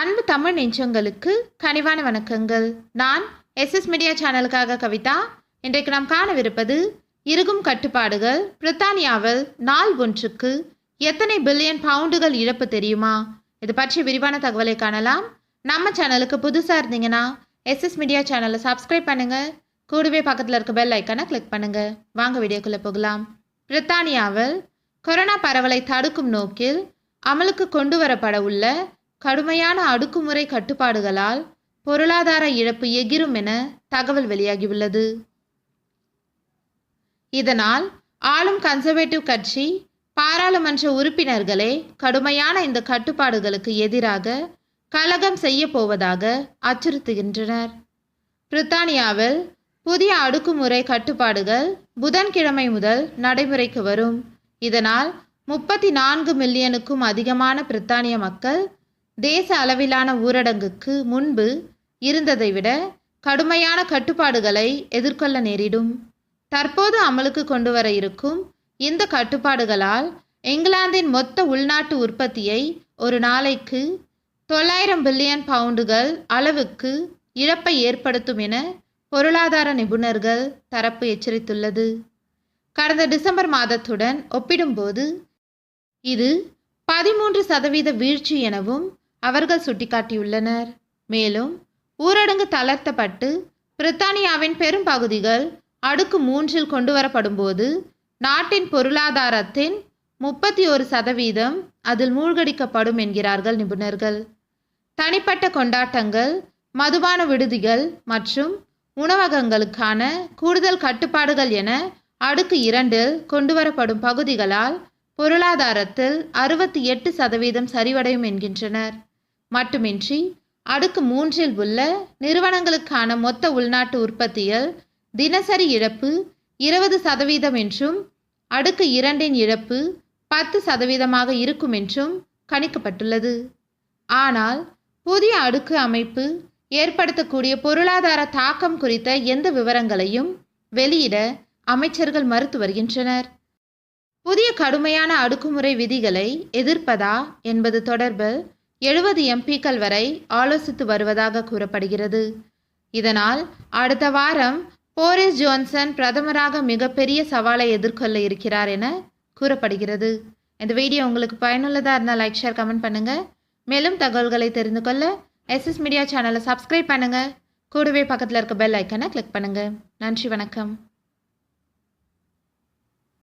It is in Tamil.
அன்பு தமிழ் நெஞ்சங்களுக்கு கனிவான வணக்கங்கள். நான் எஸ்எஸ் மீடியா சேனலுக்காக கவிதா. இன்றைக்கு நாம் காணவிருப்பது இறுகும் கட்டுப்பாடுகள் பிரித்தானியாவில் நாள் ஒன்றுக்கு எத்தனை பில்லியன் பவுண்டுகள் இழப்பு தெரியுமா? இது பற்றி விரிவான தகவலை காணலாம். நம்ம சேனலுக்கு புதுசாக இருந்தீங்கன்னா எஸ்எஸ் மீடியா சேனலை சப்ஸ்கிரைப் பண்ணுங்கள் கூடவே பக்கத்தில் இருக்க பெல் ஐக்கானை கிளிக் பண்ணுங்கள் வாங்க வீடியோக்குள்ளே போகலாம். பிரித்தானியாவில் கொரோனா பரவலை தடுக்கும் நோக்கில் அமலுக்கு கொண்டு வரப்பட உள்ள கடுமையான அடுக்குமுறை கட்டுப்பாடுகளால் பொருளாதார இழப்பு எகிரும் என தகவல் வெளியாகியுள்ளது. இதனால் ஆளும் கன்சர்வேட்டிவ் கட்சி பாராளுமன்ற உறுப்பினர்களே கடுமையான இந்த கட்டுப்பாடுகளுக்கு எதிராக கலகம் செய்ய போவதாக அச்சுறுத்துகின்றனர். பிரித்தானியாவில் புதிய அடுக்குமுறை கட்டுப்பாடுகள் புதன்கிழமை முதல் நடைமுறைக்கு வரும். இதனால் முப்பத்தி நான்கு மில்லியனுக்கும் அதிகமான பிரித்தானிய மக்கள் தேச அளவிலான ஊரடங்குக்கு முன்பு இருந்ததை விட கடுமையான கட்டுப்பாடுகளை எதிர்கொள்ள நேரிடும். தற்போது அமலுக்கு கொண்டு வர இருக்கும் இந்த கட்டுப்பாடுகளால் இங்கிலாந்தின் மொத்த உள்நாட்டு உற்பத்தியை ஒரு நாளைக்கு தொள்ளாயிரம் பில்லியன் பவுண்டுகள் அளவுக்கு இழப்பை ஏற்படுத்தும் என பொருளாதார நிபுணர்கள் தரப்பு எச்சரித்துள்ளது. கடந்த டிசம்பர் மாதத்துடன் ஒப்பிடும்போது இது பதிமூன்று சதவீத வீழ்ச்சி எனவும் அவர்கள் சுட்டிக்காட்டியுள்ளனர். மேலும் ஊரடங்கு தளர்த்தப்பட்டு பிரித்தானியாவின் பெரும் பகுதிகள் அடுக்கு மூன்றில் கொண்டு வரப்படும்போது நாட்டின் பொருளாதாரத்தின் முப்பத்தி ஒரு சதவீதம் அதில் மூழ்கடிக்கப்படும் என்கிறார்கள் நிபுணர்கள். தனிப்பட்ட கொண்டாட்டங்கள் மதுபான விடுதிகள் மற்றும் உணவகங்களுக்கான கூடுதல் கட்டுப்பாடுகள் என அடுக்கு இரண்டில் கொண்டுவரப்படும் பகுதிகளால் பொருளாதாரத்தில் அறுபத்தி எட்டு சதவீதம் சரிவடையும் என்கின்றனர். மட்டுமின்றி அடுக்கு மூன்றில் உள்ள நிறுவனங்களுக்கான மொத்த உள்நாட்டு உற்பத்தியில் தினசரி இழப்பு இருபது சதவீதம் என்றும் அடுக்கு இரண்டின் இழப்பு பத்து சதவீதமாக இருக்கும் என்றும் கணிக்கப்பட்டுள்ளது. ஆனால் புதிய அடுக்கு அமைப்பு ஏற்படுத்தக்கூடிய பொருளாதார தாக்கம் குறித்த எந்த விவரங்களையும் வெளியிட அமைச்சர்கள் மறுத்து வருகின்றனர். புதிய கடுமையான அடுக்குமுறை விதிகளை எதிர்ப்பதா என்பது தொடர்பில் எழுபது எம்பிக்கள் வரை ஆலோசித்து வருவதாக கூறப்படுகிறது. இதனால் அடுத்த வாரம் போரிஸ் ஜோன்சன் பிரதமராக மிகப்பெரிய சவாலை எதிர்கொள்ள இருக்கிறார் என கூறப்படுகிறது. இந்த வீடியோ உங்களுக்கு பயனுள்ளதாக இருந்தால் லைக் ஷேர் கமெண்ட் பண்ணுங்கள் மேலும் தகவல்களை தெரிந்து கொள்ள எஸ்எஸ் மீடியா சேனலை சப்ஸ்கிரைப் பண்ணுங்கள் கூடவே பக்கத்தில் இருக்க பெல் ஐக்கனை கிளிக் பண்ணுங்கள் நன்றி வணக்கம்.